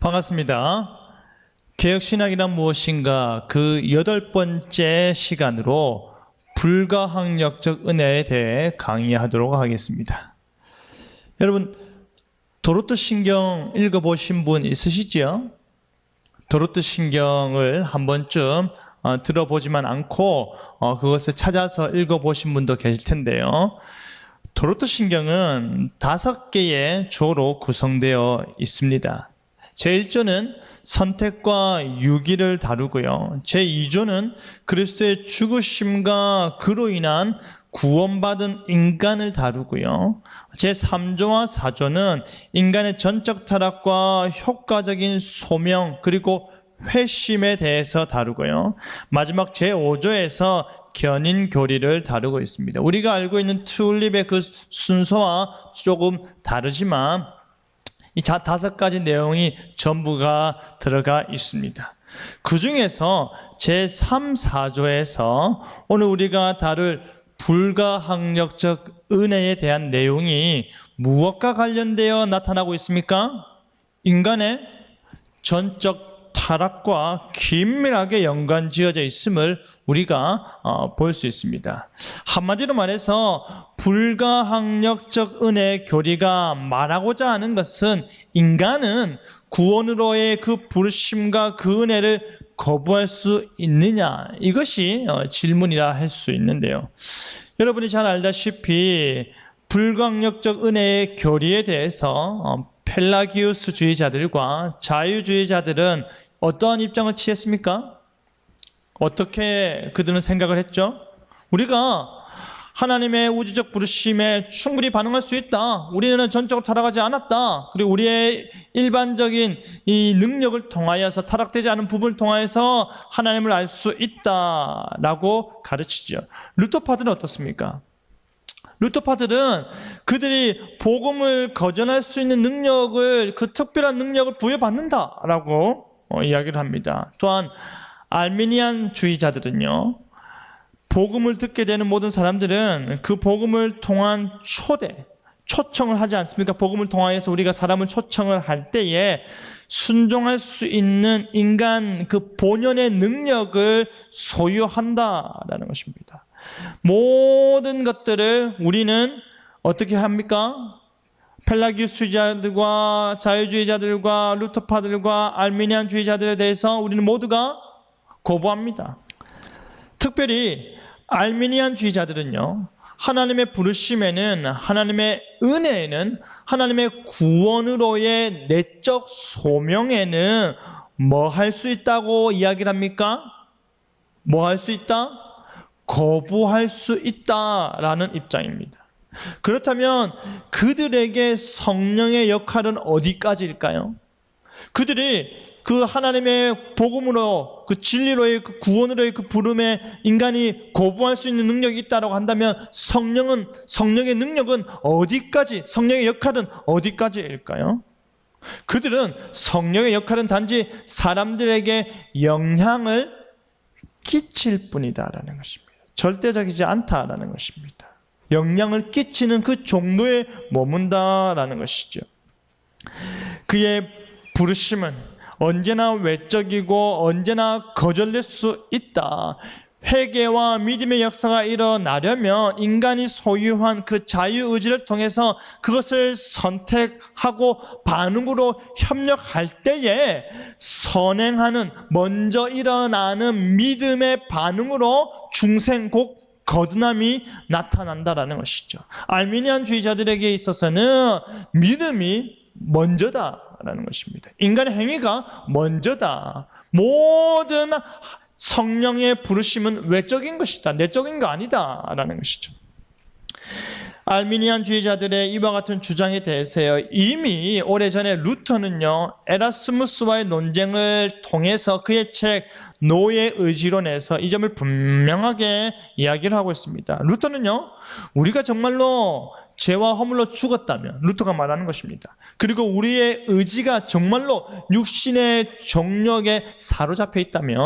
반갑습니다. 개혁신학이란 무엇인가 그 여덟 번째 시간으로 불가항력적 은혜에 대해 강의하도록 하겠습니다. 여러분, 도로트 신경 읽어보신 분 있으시죠? 도로트 신경을 한 번쯤 어, 들어보지만 않고 어, 그것을 찾아서 읽어보신 분도 계실 텐데요. 도로트 신경은 다섯 개의 조로 구성되어 있습니다. 제1조는 선택과 유기를 다루고요. 제2조는 그리스도의 죽으심과 그로 인한 구원받은 인간을 다루고요. 제3조와 4조는 인간의 전적 타락과 효과적인 소명 그리고 회심에 대해서 다루고요. 마지막 제5조에서 견인 교리를 다루고 있습니다. 우리가 알고 있는 튤립의 그 순서와 조금 다르지만 이 다섯 가지 내용이 전부가 들어가 있습니다. 그 중에서 제3, 4조에서 오늘 우리가 다룰 불가항력적 은혜에 대한 내용이 무엇과 관련되어 나타나고 있습니까? 인간의 전적 타락과 긴밀하게 연관 지어져 있음을 우리가 어, 볼 수 있습니다. 한마디로 말해서 불가항력적 은혜 교리가 말하고자 하는 것은 인간은 구원으로의 그 부르심과 그 은혜를 거부할 수 있느냐 이것이 어, 질문이라 할 수 있는데요. 여러분이 잘 알다시피 불가항력적 은혜의 교리에 대해서 어, 펠라기우스주의자들과 자유주의자들은 어떠한 입장을 취했습니까? 어떻게 그들은 생각을 했죠? 우리가 하나님의 우주적 부르심에 충분히 반응할 수 있다. 우리는 전적으로 타락하지 않았다. 그리고 우리의 일반적인 이 능력을 통하여서 타락되지 않은 부분을 통하여서 하나님을 알 수 있다라고 가르치죠. 루터파들은 어떻습니까? 루터파들은 그들이 복음을 거절할 수 있는 능력을 그 특별한 능력을 부여받는다라고 어, 이야기를 합니다. 또한 알미니안 주의자들은요. 복음을 듣게 되는 모든 사람들은 그 복음을 통한 초대, 초청을 하지 않습니까? 복음을 통하여서 우리가 사람을 초청을 할 때에 순종할 수 있는 인간 그 본연의 능력을 소유한다라는 것입니다. 모든 것들을 우리는 어떻게 합니까? 펠라기우스주의자들과 자유주의자들과 루터파들과 알미니안주의자들에 대해서 우리는 모두가 거부합니다. 특별히 알미니안주의자들은요. 하나님의 부르심에는 하나님의 은혜에는 하나님의 구원으로의 내적 소명에는 뭐 할 수 있다고 이야기를 합니까? 뭐 할 수 있다? 거부할 수 있다라는 입장입니다. 그렇다면 그들에게 성령의 역할은 어디까지일까요? 그들이 그 하나님의 복음으로 그 진리로의 그 구원으로의 그 부름에 인간이 거부할 수 있는 능력이 있다고 한다면 성령은 성령의 능력은 어디까지 성령의 역할은 어디까지일까요? 그들은 성령의 역할은 단지 사람들에게 영향을 끼칠 뿐이다라는 것입니다. 절대적이지 않다라는 것입니다. 영향을 끼치는 그 종로에 머문다라는 것이죠. 그의 부르심은 언제나 외적이고 언제나 거절될 수 있다. 회개와 믿음의 역사가 일어나려면 인간이 소유한 그 자유의지를 통해서 그것을 선택하고 반응으로 협력할 때에 선행하는 먼저 일어나는 믿음의 반응으로 중생곡 거듭남이 나타난다라는 것이죠. 알미니안주의자들에게 있어서는 믿음이 먼저다라는 것입니다. 인간의 행위가 먼저다. 모든 성령의 부르심은 외적인 것이다. 내적인 거 아니다라는 것이죠. 알미니안주의자들의 이와 같은 주장에 대해서요. 이미 오래전에 루터는요. 에라스무스와의 논쟁을 통해서 그의 책 노예 의지론에서 이 점을 분명하게 이야기를 하고 있습니다. 루터는요. 우리가 정말로 죄와 허물로 죽었다면 루터가 말하는 것입니다. 그리고 우리의 의지가 정말로 육신의 정력에 사로잡혀 있다면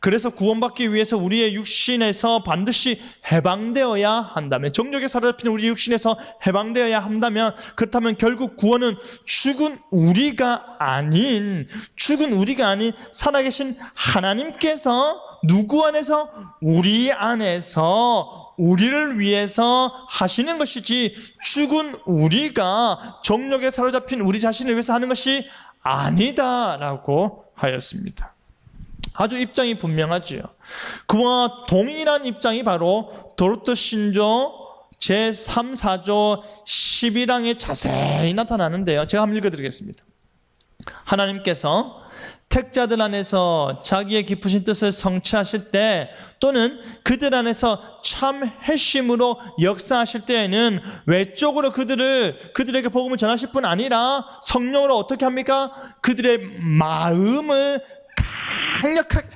그래서 구원받기 위해서 우리의 육신에서 반드시 해방되어야 한다면 정력에 사로잡힌 우리 육신에서 해방되어야 한다면 그렇다면 결국 구원은 죽은 우리가 아닌 죽은 우리가 아닌 살아계신 하나님 께서 누구 안에서 우리 안에서 우리를 위해서 하시는 것이지 죽은 우리가 정력에 사로잡힌 우리 자신을 위해서 하는 것이 아니다라고 하였습니다. 아주 입장이 분명하지요. 그와 동일한 입장이 바로 도르트 신조 제3, 4조 11항에 자세히 나타나는데요. 제가 한번 읽어드리겠습니다. 하나님께서 택자들 안에서 자기의 깊으신 뜻을 성취하실 때 또는 그들 안에서 참 핵심으로 역사하실 때에는 외적으로 그들을 그들에게 복음을 전하실 뿐 아니라 성령으로 어떻게 합니까? 그들의 마음을 강력하게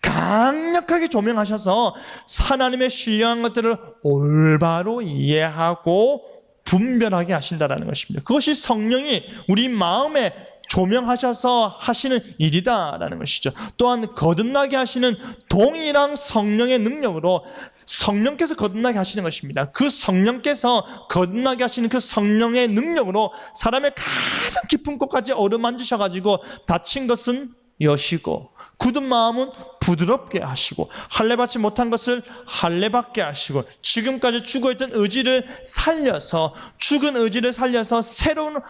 강력하게 조명하셔서 하나님의 신령한 것들을 올바로 이해하고 분별하게 하신다라는 것입니다. 그것이 성령이 우리 마음에 조명하셔서 하시는 일이다라는 것이죠. 또한 거듭나게 하시는 동일한 성령의 능력으로 성령께서 거듭나게 하시는 것입니다. 그 성령께서 거듭나게 하시는 그 성령의 능력으로 사람의 가장 깊은 곳까지 어루만지셔가지고 다친 것은 여시고 굳은 마음은 부드럽게 하시고 할례받지 못한 것을 할례받게 하시고 지금까지 죽어있던 의지를 살려서 죽은 의지를 살려서 새로운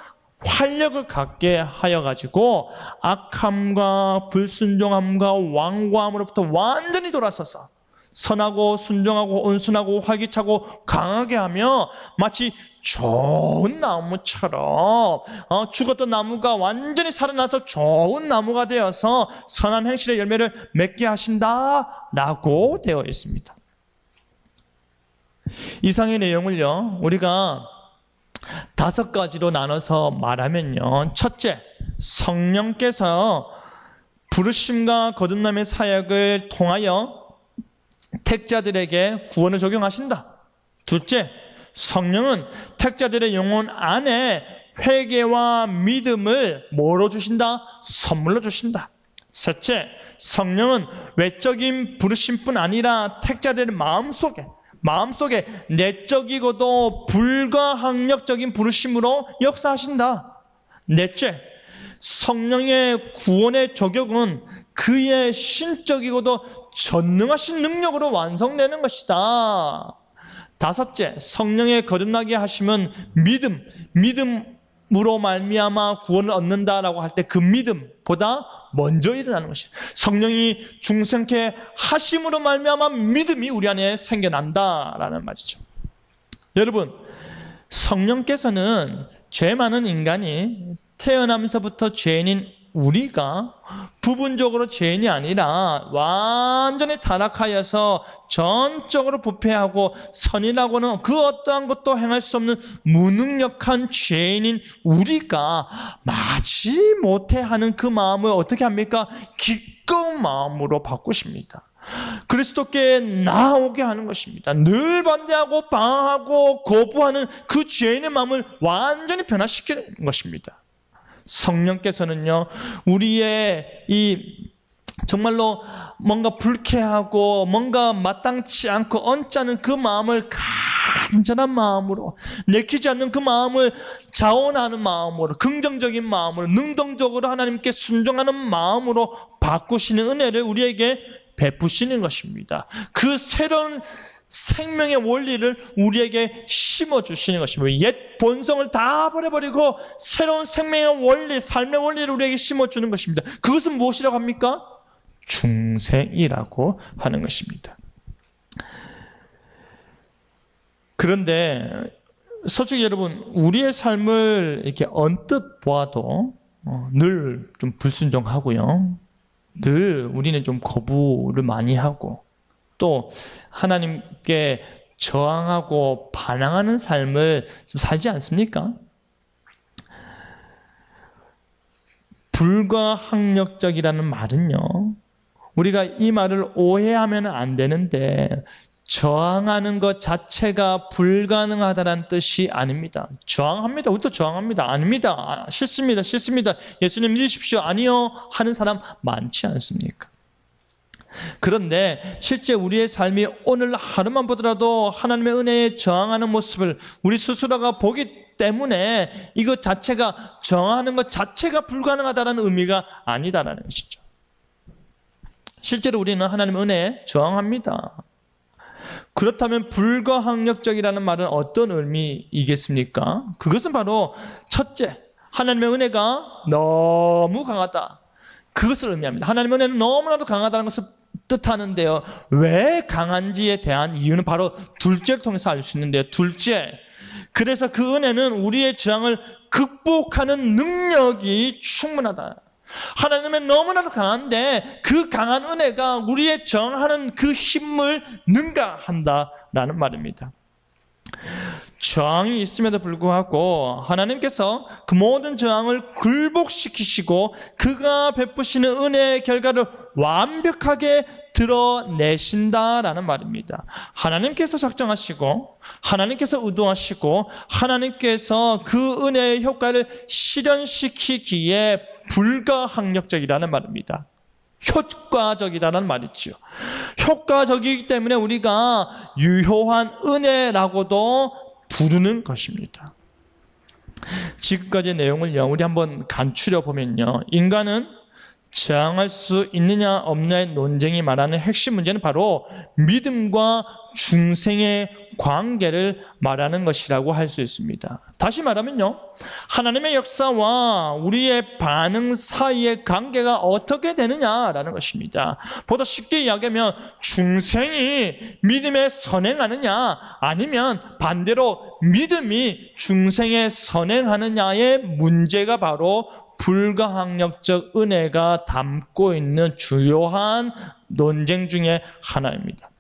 활력을 갖게 하여 가지고 악함과 불순종함과 완고함으로부터 완전히 돌아서서 선하고 순종하고 온순하고 활기차고 강하게 하며 마치 좋은 나무처럼 어, 죽었던 나무가 완전히 살아나서 좋은 나무가 되어서 선한 행실의 열매를 맺게 하신다라고 되어 있습니다. 이상의 내용을요 우리가 다섯 가지로 나눠서 말하면요. 첫째, 성령께서 부르심과 거듭남의 사역을 통하여 택자들에게 구원을 적용하신다. 둘째, 성령은 택자들의 영혼 안에 회개와 믿음을 뭐로 주신다? 선물로 주신다. 셋째, 성령은 외적인 부르심뿐 아니라 택자들의 마음 속에 마음속에 내적이고도 불가항력적인 부르심으로 역사하신다. 넷째, 성령의 구원의 적용은 그의 신적이고도 전능하신 능력으로 완성되는 것이다. 다섯째, 성령의 거듭나게 하심은 믿음, 믿음으로 말미암아 구원을 얻는다라고 할 때 그 믿음보다 먼저 일어나는 것이 성령이 중생케 하심으로 말미암아 믿음이 우리 안에 생겨난다라는 말이죠. 여러분, 성령께서는 죄 많은 인간이 태어나면서부터 죄인인 우리가 부분적으로 죄인이 아니라 완전히 타락하여서 전적으로 부패하고 선이라고는 그 어떠한 것도 행할 수 없는 무능력한 죄인인 우리가 마치 못해 하는 그 마음을 어떻게 합니까? 기꺼운 마음으로 바꾸십니다. 그리스도께 나오게 하는 것입니다. 늘 반대하고 방황하고 거부하는 그 죄인의 마음을 완전히 변화시키는 것입니다. 성령께서는요, 우리의 이 정말로 뭔가 불쾌하고 뭔가 마땅치 않고 언짢은 그 마음을 간절한 마음으로 내키지 않는 그 마음을 자원하는 마음으로 긍정적인 마음으로 능동적으로 하나님께 순종하는 마음으로 바꾸시는 은혜를 우리에게 베푸시는 것입니다. 그 새로운 생명의 원리를 우리에게 심어 주시는 것입니다. 옛 본성을 다 버려버리고 새로운 생명의 원리, 삶의 원리를 우리에게 심어 주는 것입니다. 그것은 무엇이라고 합니까? 중생이라고 하는 것입니다. 그런데 솔직히 여러분 우리의 삶을 이렇게 언뜻 보아도 어, 늘좀 불순종하고요. 늘 우리는 좀 거부를 많이 하고 또 하나님께 저항하고 반항하는 삶을 좀 살지 않습니까? 불가항력적이라는 말은요. 우리가 이 말을 오해하면 안 되는데 저항하는 것 자체가 불가능하다는 뜻이 아닙니다. 저항합니다. 우리도 저항합니다. 아닙니다. 아, 싫습니다. 싫습니다. 예수님 믿으십시오. 아니요. 하는 사람 많지 않습니까? 그런데 실제 우리의 삶이 오늘 하루만 보더라도 하나님의 은혜에 저항하는 모습을 우리 스스로가 보기 때문에 이것 자체가 저항하는 것 자체가 불가능하다는 의미가 아니다라는 것이죠. 실제로 우리는 하나님의 은혜에 저항합니다. 그렇다면 불가항력적이라는 말은 어떤 의미이겠습니까? 그것은 바로 첫째, 하나님의 은혜가 너무 강하다. 그것을 의미합니다. 하나님의 은혜는 너무나도 강하다는 것을 뜻하는데요. 왜 강한지에 대한 이유는 바로 둘째를 통해서 알 수 있는데요. 둘째. 그래서 그 은혜는 우리의 저항을 극복하는 능력이 충분하다. 하나님은 너무나도 강한데 그 강한 은혜가 우리의 정하는 그 힘을 능가한다라는 말입니다. 저항이 있음에도 불구하고 하나님께서 그 모든 저항을 굴복시키시고 그가 베푸시는 은혜의 결과를 완벽하게 드러내신다라는 말입니다. 하나님께서 작정하시고 하나님께서 의도하시고 하나님께서 그 은혜의 효과를 실현시키기에 불가항력적이라는 말입니다. 효과적이라는 말이죠. 효과적이기 때문에 우리가 유효한 은혜라고도 부르는 것입니다. 지금까지의 내용을 영우리 한번 간추려 보면요. 인간은 저항할 수 있느냐 없느냐의 논쟁이 말하는 핵심 문제는 바로 믿음과 중생의 관계를 말하는 것이라고 할 수 있습니다. 다시 말하면요. 하나님의 역사와 우리의 반응 사이의 관계가 어떻게 되느냐라는 것입니다. 보다 쉽게 이야기하면 중생이 믿음에 선행하느냐 아니면 반대로 믿음이 중생에 선행하느냐의 문제가 바로 불가항력적 은혜가 담고 있는 주요한 논쟁 중의 하나입니다.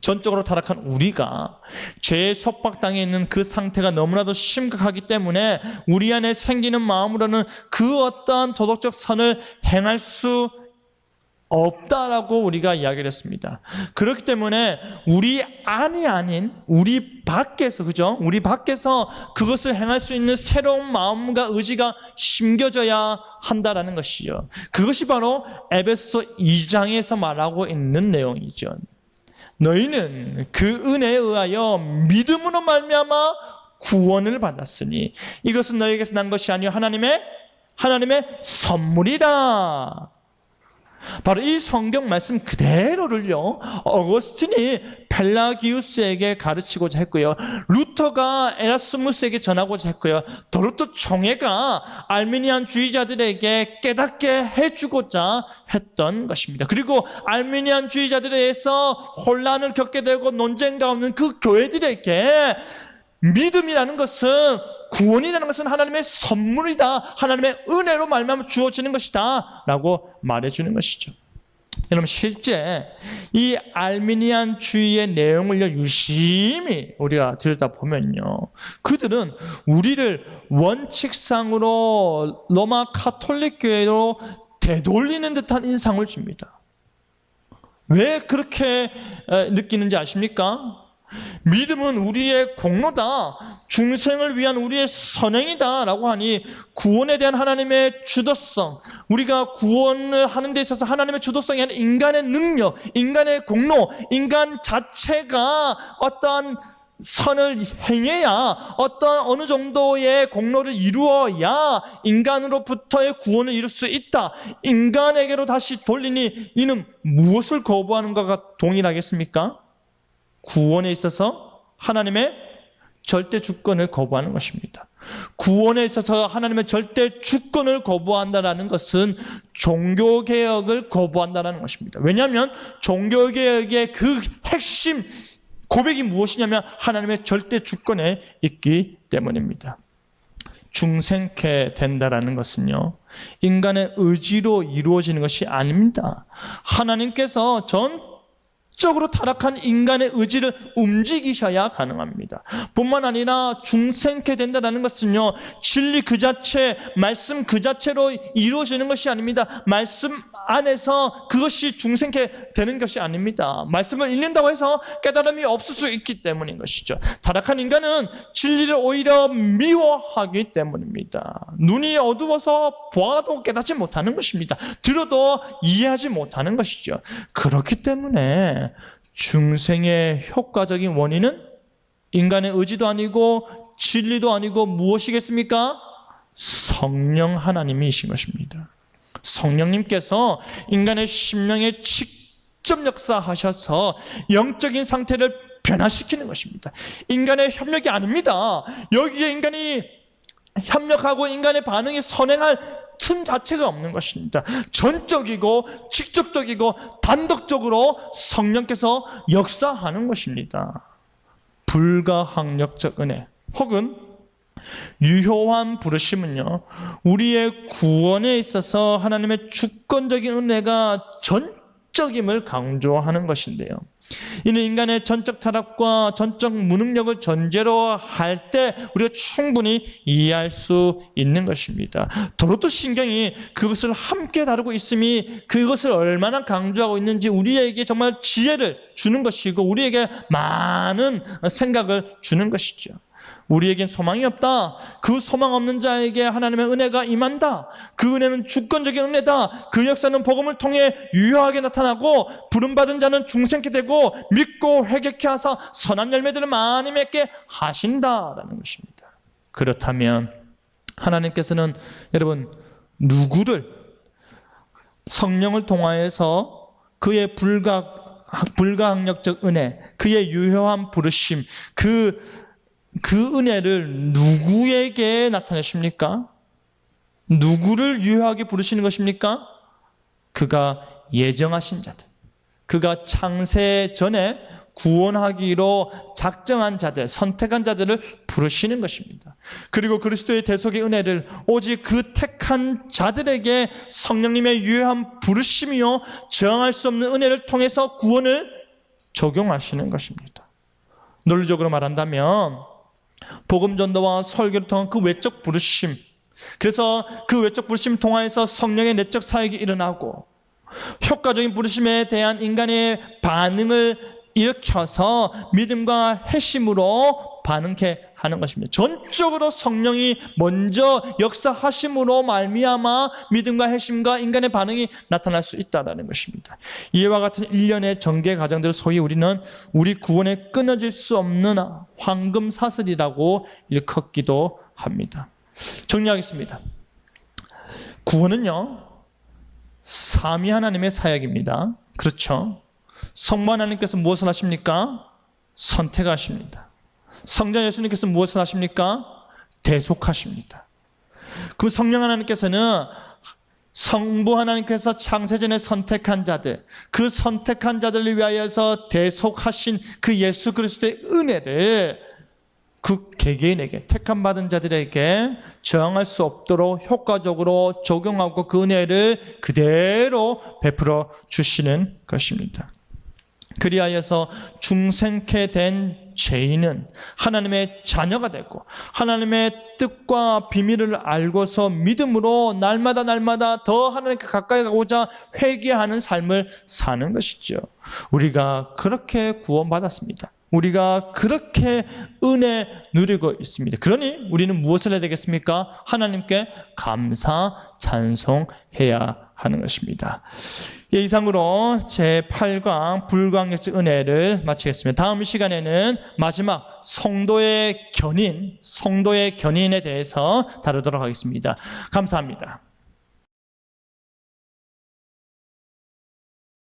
전적으로 타락한 우리가 죄에 속박당해 있는 그 상태가 너무나도 심각하기 때문에 우리 안에 생기는 마음으로는 그 어떠한 도덕적 선을 행할 수 없다라고 우리가 이야기를 했습니다. 그렇기 때문에 우리 안이 아닌 우리 밖에서 그죠? 우리 밖에서 그것을 행할 수 있는 새로운 마음과 의지가 심겨져야 한다라는 것이요. 그것이 바로 에베소 2장에서 말하고 있는 내용이죠. 너희는 그 은혜에 의하여 믿음으로 말미암아 구원을 받았으니 이것은 너희에게서 난 것이 아니요 하나님의 하나님의 선물이다. 바로 이 성경 말씀 그대로를요, 어거스틴이 펠라기우스에게 가르치고자 했고요, 루터가 에라스무스에게 전하고자 했고요, 도르토 총회가 알미니안 주의자들에게 깨닫게 해주고자 했던 것입니다. 그리고 알미니안 주의자들에 의해서 혼란을 겪게 되고 논쟁가 없는 그 교회들에게 믿음이라는 것은 구원이라는 것은 하나님의 선물이다. 하나님의 은혜로 말미암아 주어지는 것이다 라고 말해 주는 것이죠. 여러분 실제 이 알미니안 주의의 내용을 유심히 우리가 들여다 보면요. 그들은 우리를 원칙상으로 로마 카톨릭 교회로 되돌리는 듯한 인상을 줍니다. 왜 그렇게 느끼는지 아십니까? 믿음은 우리의 공로다. 중생을 위한 우리의 선행이다. 라고 하니 구원에 대한 하나님의 주도성, 우리가 구원을 하는 데 있어서 하나님의 주도성이 아니라 인간의 능력, 인간의 공로, 인간 자체가 어떠한 선을 행해야 어떤 어느 정도의 공로를 이루어야 인간으로부터의 구원을 이룰 수 있다. 인간에게로 다시 돌리니 이는 무엇을 거부하는가가 동일하겠습니까? 구원에 있어서 하나님의 절대 주권을 거부하는 것입니다. 구원에 있어서 하나님의 절대 주권을 거부한다라는 것은 종교개혁을 거부한다라는 것입니다. 왜냐하면 종교개혁의 그 핵심 고백이 무엇이냐면 하나님의 절대 주권에 있기 때문입니다. 중생케 된다라는 것은요, 인간의 의지로 이루어지는 것이 아닙니다. 하나님께서 전 적으로 타락한 인간의 의지를 움직이셔야 가능합니다. 뿐만 아니라 중생케 된다는 것은요, 진리 그 자체, 말씀 그 자체로 이루어지는 것이 아닙니다. 말씀 안에서 그것이 중생케 되는 것이 아닙니다. 말씀을 읽는다고 해서 깨달음이 없을 수 있기 때문인 것이죠. 타락한 인간은 진리를 오히려 미워하기 때문입니다. 눈이 어두워서 보아도 깨닫지 못하는 것입니다. 들어도 이해하지 못하는 것이죠. 그렇기 때문에 중생의 효과적인 원인은 인간의 의지도 아니고 진리도 아니고 무엇이겠습니까? 성령 하나님이신 것입니다. 성령님께서 인간의 심령에 직접 역사하셔서 영적인 상태를 변화시키는 것입니다. 인간의 협력이 아닙니다. 여기에 인간이 협력하고 인간의 반응이 선행할 틈 자체가 없는 것입니다. 전적이고 직접적이고 단독적으로 성령께서 역사하는 것입니다. 불가항력적 은혜 혹은 유효한 부르심은요, 우리의 구원에 있어서 하나님의 주권적인 은혜가 전적임을 강조하는 것인데요. 이는 인간의 전적 타락과 전적 무능력을 전제로 할 때 우리가 충분히 이해할 수 있는 것입니다. 도로도 신경이 그것을 함께 다루고 있음이 그것을 얼마나 강조하고 있는지 우리에게 정말 지혜를 주는 것이고 우리에게 많은 생각을 주는 것이죠. 우리에겐 소망이 없다. 그 소망 없는 자에게 하나님의 은혜가 임한다. 그 은혜는 주권적인 은혜다. 그 역사는 복음을 통해 유효하게 나타나고 부름받은 자는 중생케 되고 믿고 회개케 하사 선한 열매들을 많이 맺게 하신다라는 것입니다. 그렇다면 하나님께서는 여러분 누구를 성령을 통하여서 그의 불가 불가항력적 은혜, 그의 유효한 부르심, 그 그 은혜를 누구에게 나타내십니까? 누구를 유효하게 부르시는 것입니까? 그가 예정하신 자들. 그가 창세 전에 구원하기로 작정한 자들, 선택한 자들을 부르시는 것입니다. 그리고 그리스도의 대속의 은혜를 오직 그 택한 자들에게 성령님의 유효한 부르심이요, 저항할 수 없는 은혜를 통해서 구원을 적용하시는 것입니다. 논리적으로 말한다면, 복음 전도와 설교를 통한 그 외적 부르심, 그래서 그 외적 부르심 통하여서 성령의 내적 사역이 일어나고 효과적인 부르심에 대한 인간의 반응을 일으켜서 믿음과 회심으로 반응케 하는 것입니다. 전적으로 성령이 먼저 역사하심으로 말미암아 믿음과 회심과 인간의 반응이 나타날 수 있다라는 것입니다. 이와 같은 일련의 전개 과정들을 소위 우리는 우리 구원에 끊어질 수 없는 황금 사슬이라고 일컫기도 합니다. 정리하겠습니다. 구원은요, 삼위 하나님의 사역입니다. 그렇죠? 성부 하나님께서 무엇을 하십니까? 선택하십니다. 성자 예수님께서 무엇을 하십니까? 대속하십니다. 그 성령 하나님께서는 성부 하나님께서 창세전에 선택한 자들, 그 선택한 자들을 위하여서 대속하신 그 예수 그리스도의 은혜를 그 개개인에게 택함 받은 자들에게 저항할 수 없도록 효과적으로 적용하고 그 은혜를 그대로 베풀어 주시는 것입니다. 그리하여서 중생케 된 죄인은 하나님의 자녀가 되고 하나님의 뜻과 비밀을 알고서 믿음으로 날마다 날마다 더 하나님께 가까이 가고자 회개하는 삶을 사는 것이죠. 우리가 그렇게 구원받았습니다. 우리가 그렇게 은혜 누리고 있습니다. 그러니 우리는 무엇을 해야 되겠습니까? 하나님께 감사, 찬송해야 하는 것입니다. 예, 이상으로 제 8강 불광역적 은혜를 마치겠습니다. 다음 시간에는 마지막 성도의 견인, 성도의 견인에 대해서 다루도록 하겠습니다. 감사합니다.